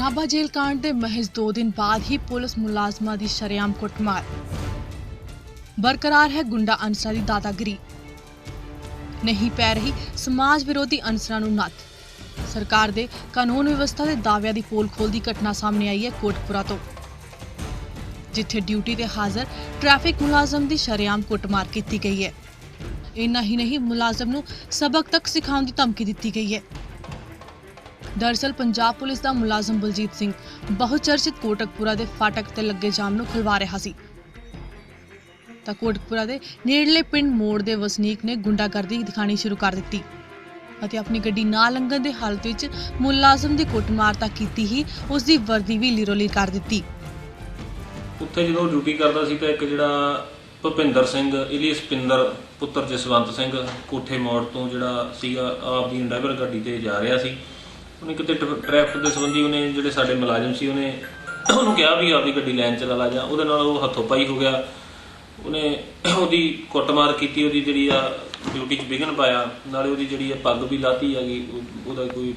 ਨਾਭਾ ਜੇਲ੍ਹ ਕਾਂਡ ਦੇ ਮਹਿਜ਼ 2 ਦਿਨ ਬਾਅਦ ਹੀ ਪੁਲਿਸ ਮੁਲਾਜ਼ਮਾਂ ਦੀ ਸ਼ਰੇਆਮ ਕੁੱਟਮਾਰ। ਬਰਕਰਾਰ ਹੈ ਗੁੰਡਾ ਅਨਸਰਾਂ ਦੀ ਦਾਦਾਗਿਰੀ। ਨਹੀਂ ਪੈ ਰਹੀ ਸਮਾਜ ਵਿਰੋਧੀ ਅਨਸਰਾਂ ਨੂੰ ਨੱਥ। ਸਰਕਾਰ ਦੇ ਕਾਨੂੰਨ ਵਿਵਸਥਾ ਦੇ ਦਾਅਵਿਆਂ ਦੀ ਪੋਲ ਖੋਲਦੀ ਘਟਨਾ ਸਾਹਮਣੇ ਆਈ ਹੈ ਕੋਟਪੁਰਾ ਤੋਂ। ਜਿੱਥੇ ਡਿਊਟੀ ਤੇ ਹਾਜ਼ਰ ਟ੍ਰੈਫਿਕ ਮੁਲਾਜ਼ਮ ਦੀ ਸ਼ਰੇਆਮ ਕੁੱਟਮਾਰ ਕੀਤੀ ਗਈ ਹੈ। ਇੰਨਾ ਹੀ ਨਹੀਂ, ਮੁਲਾਜ਼ਮ ਨੂੰ ਸਬਕ ਤੱਕ ਸਿਖਾਉਣ ਦੀ ਧਮਕੀ ਦਿੱਤੀ ਗਈ ਹੈ। ਦਰਅਸਲ ਪੰਜਾਬ ਪੁਲਿਸ ਦਾ ਮੁਲਾਜ਼ਮ ਬਲਜੀਤ ਸਿੰਘ ਬਹੁਚਰਚਿਤ ਕੋਟਕਪੁਰਾ ਦੇ ਫਾਟਕ ਤੇ ਲੱਗੇ ਜਾਮ ਨੂੰ ਖੁਲਵਾ ਰਿਹਾ ਸੀ। ਤਾਂ ਕੋਟਕਪੁਰਾ ਦੇ ਨੇੜਲੇ ਪਿੰਡ ਮੋੜ ਦੇ ਵਸਨੀਕ ਨੇ ਗੁੰਡਾਗਰਦੀ ਦਿਖਾਣੀ ਸ਼ੁਰੂ ਕਰ ਦਿੱਤੀ ਅਤੇ ਆਪਣੀ ਗੱਡੀ ਨਾ ਲੰਘਣ ਦੇ ਹਾਲਤ ਵਿੱਚ ਮੁਲਾਜ਼ਮ ਦੀ ਕੁੱਟਮਾਰ ਤਾਂ ਕੀਤੀ ਹੀ ਉਸ ਦੀ ਵਰਦੀ ਵੀ ਲੀਰੋਲੀ ਕਰ ਦਿੱਤੀ। ਉੱਥੇ ਜਦੋਂ ਡਿਊਟੀ ਕਰਦਾ ਸੀ ਤਾਂ ਇੱਕ ਜਿਹੜਾ ਭੁਪਿੰਦਰ ਸਿੰਘ, ਇਲੀਅਸ ਪਿੰਦਰ ਪੁੱਤਰ ਜਸਵੰਤ ਸਿੰਘ ਕੋਠੇ ਮੋੜ ਤੋਂ ਜਿਹੜਾ ਸੀਗਾ, ਆਪ ਡਰਾਈਵਰ ਗੱਡੀ ਤੇ ਜਾ ਰਿਹਾ ਸੀ। ਉਹਨੇ ਕਿਤੇ ਟ੍ਰੈਫਿਕ ਦੇ ਸੰਬੰਧੀ ਉਹਨੇ ਜਿਹੜੇ ਸਾਡੇ ਮੁਲਾਜ਼ਮ ਸੀ, ਉਹਨੇ ਉਹਨੂੰ ਕਿਹਾ ਵੀ ਆਪਦੀ ਗੱਡੀ ਲਾਈਨ ਚ ਲਾ ਜਾ। ਉਹਦੇ ਨਾਲ ਉਹ ਹੱਥੋਂ ਪਾਈ ਹੋ ਗਿਆ। ਉਹਨੇ ਉਹਦੀ ਕੁੱਟਮਾਰ ਕੀਤੀ, ਉਹਦੀ ਜਿਹੜੀ ਆ ਡਿਊਟੀ 'ਚ ਵਿਘਨ ਪਾਇਆ। ਨਾਲੇ ਉਹਦੀ ਜਿਹੜੀ ਆ ਪੱਗ ਵੀ ਲਾਤੀ ਹੈਗੀ, ਉਹ- ਉਹਦਾ ਕੋਈ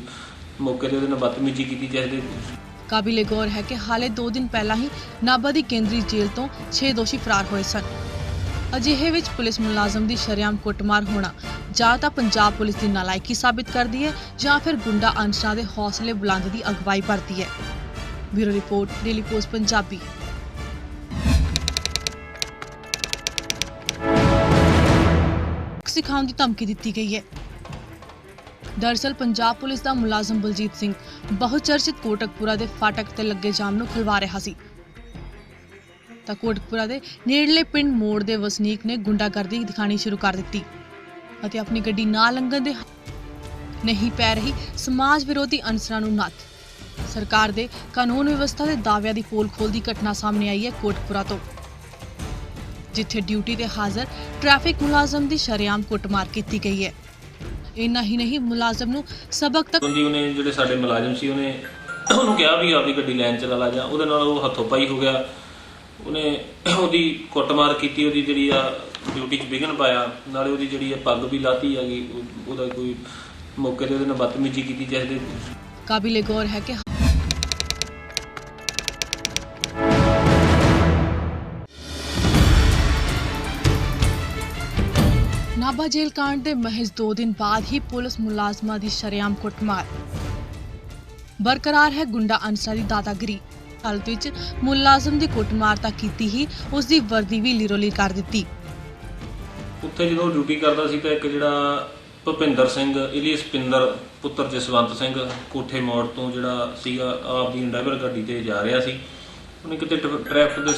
ਮੌਕੇ ਤੇ ਉਹਦੇ ਨਾਲ ਬਦਤਮੀਜ਼ੀ ਕੀਤੀ ਜਿਸ ਦੇ ਕਾਬਿਲੇ ਗੌਰ ਹੈ ਕਿ ਹਾਲੇ 2 ਦਿਨ ਪਹਿਲਾਂ ਹੀ ਨਾਭਾ ਦੀ ਕੇਂਦਰੀ ਜੇਲ੍ਹ ਤੋਂ 6 ਦੋਸ਼ੀ ਫਰਾਰ ਹੋਏ ਸਨ। ਅਜਿਹੇ ਵਿੱਚ ਪੁਲਿਸ ਮੁਲਾਜ਼ਮ ਦੀ ਸ਼ਰੇਆਮ ਕੁੱਟਮਾਰ ਹੋਣਾ ਜਾਂ ਤਾਂ ਪੰਜਾਬ ਪੁਲਿਸ ਦੀ ਨਾਲਾਇਕੀ ਸਾਬਿਤ ਕਰਦੀ ਹੈ ਜਾਂ ਫਿਰ ਗੁੰਡਾ ਅੰਸ਼ਾਂ ਦੇ ਹੌਸਲੇ ਬੁਲੰਦ ਦੀ ਅਗਵਾਈ ਭਰਦੀ ਹੈ। Bureau report, daily post, Punjabi. ਸਿਖਾਉਣ ਦੀ ਧਮਕੀ ਦਿੱਤੀ ਗਈ ਹੈ। ਦਰਅਸਲ ਪੰਜਾਬ ਪੁਲਿਸ ਦਾ ਮੁਲਾਜ਼ਮ ਬਲਜੀਤ ਸਿੰਘ ਬਹੁਚਰਚਿਤ ਕੋਟਕਪੁਰਾ ਦੇ ਫਾਟਕ ਤੇ ਲੱਗੇ ਜਾਮ ਨੂੰ ਖੁਲਵਾ ਰਿਹਾ ਸੀ। ਤਾਂ ਕੋਟਕਪੁਰਾ ਦੇ ਨੇੜਲੇ ਪਿੰਡ ਮੋੜ ਦੇ ਵਸਨੀਕ ਨੇ ਗੁੰਡਾਗਰਦੀ ਦਿਖਾਣੀ ਸ਼ੁਰੂ ਕਰ ਦਿੱਤੀ ਅਤੇ ਆਪਣੀ ਗੱਡੀ ਨਾ ਲੰਘਣ ਦੇ ਨਹੀਂ ਪੈ ਰਹੀ ਸਮਾਜ ਵਿਰੋਧੀ ਅਨਸਰਾਂ ਨੂੰ ਨੱਥ। ਸਰਕਾਰ ਦੇ ਕਾਨੂੰਨ ਵਿਵਸਥਾ ਦੇ ਦਾਅਵਿਆਂ ਦੀ ਪੋਲ ਖੋਲਦੀ ਘਟਨਾ ਸਾਹਮਣੇ ਆਈ ਹੈ ਕੋਟਕਪੁਰਾ ਤੋਂ, ਜਿੱਥੇ ਡਿਊਟੀ ਤੇ ਹਾਜ਼ਰ ਟ੍ਰੈਫਿਕ ਮੁਲਾਜ਼ਮ ਦੀ ਸ਼ਰੇਆਮ ਕੁੱਟਮਾਰ ਕੀਤੀ ਗਈ ਹੈ। ਇੰਨਾ ਹੀ ਨਹੀਂ, ਮੁਲਾਜ਼ਮ ਨੂੰ ਸਬਕ ਤੱਕ ਜੀ, ਉਹਨੇ ਜਿਹੜੇ ਸਾਡੇ ਮੁਲਾਜ਼ਮ ਸੀ, ਉਹਨੇ ਉਹਨੂੰ ਕਿਹਾ ਵੀ ਆਪਦੀ ਗੱਡੀ ਲਾਈਨ ਚ ਲਾ ਜਾ ਉਹਦੇ ਨਾਲ ਉਹ ਹੱਥੋਂ ਪਾਈ ਹੋ ਗਿਆ। ਉਹਨੇ ਉਹਦੀ ਕੁੱਟਮਾਰ ਕੀਤੀ, ਉਹਦੀ ਜਿਹੜੀ ਆ ਡਿਊਟੀ 'ਚ ਵਿਘਨ ਪਾਇਆ, ਨਾਲੇ ਉਹਦੀ ਜਿਹੜੀ ਆ ਪੱਗ ਵੀ ਲਾਤੀ ਹੈਗੀ, ਉਹ- ਉਹਦਾ ਕੋਈ ਮੌਕੇ ਤੇ ਉਹਦੇ ਨਾਲ ਬਦਤਮੀਜ਼ੀ ਕੀਤੀ ਜਿਸ ਦੇ ਕਾਬਿਲੇ ਗੌਰ ਹੈ ਕਿ ਨਾਭਾ ਜੇਲ੍ਹ ਕਾਂਡ ਦੇ ਮਹਿਜ਼ 2 ਦਿਨ ਬਾਅਦ ਹੀ ਪੁਲਿਸ ਮੁਲਾਜ਼ਮਾਂ ਦੀ ਸ਼ਰੇਆਮ ਕੁੱਟਮਾਰ। ਬਰਕਰਾਰ ਹੈ ਗੁੰਡਾ ਅਨਸਰਾਂ ਦੀ ਦਾਦਾਗਿਰੀ। ਹਾਲਤ ਵਿੱਚ ਮੁਲਾਜ਼ਮ ਦੀ ਕੁੱਟਮਾਰ ਤਾਂ ਕੀਤੀ ਹੀ, ਉਸ ਦੀ ਵਰਦੀ ਵੀ ਲਿਰੋਲੀ ਕਰ ਦਿੱਤੀ। ਉੱਥੇ ਜਦੋਂ ਡਿਊਟੀ ਕਰਦਾ ਸੀ ਤਾਂ ਇੱਕ ਜਿਹੜਾ ਭੁਪਿੰਦਰ ਸਿੰਘ, ਇਲੀਅਸ ਪਿੰਦਰ ਪੁੱਤਰ ਜਸਵੰਤ ਸਿੰਘ ਕੋਠੇ ਮੋੜ ਤੋਂ ਜਿਹੜਾ ਸੀਗਾ, ਆਪ ਦੀ ਡਰਾਈਵਰ ਗੱਡੀ ਤੇ ਜਾ ਰਿਹਾ ਸੀ। ਉਹਨੇ ਕਿਤੇ ਟ੍ਰੈ- ਟ੍ਰੈਫਿਕ ਦੇ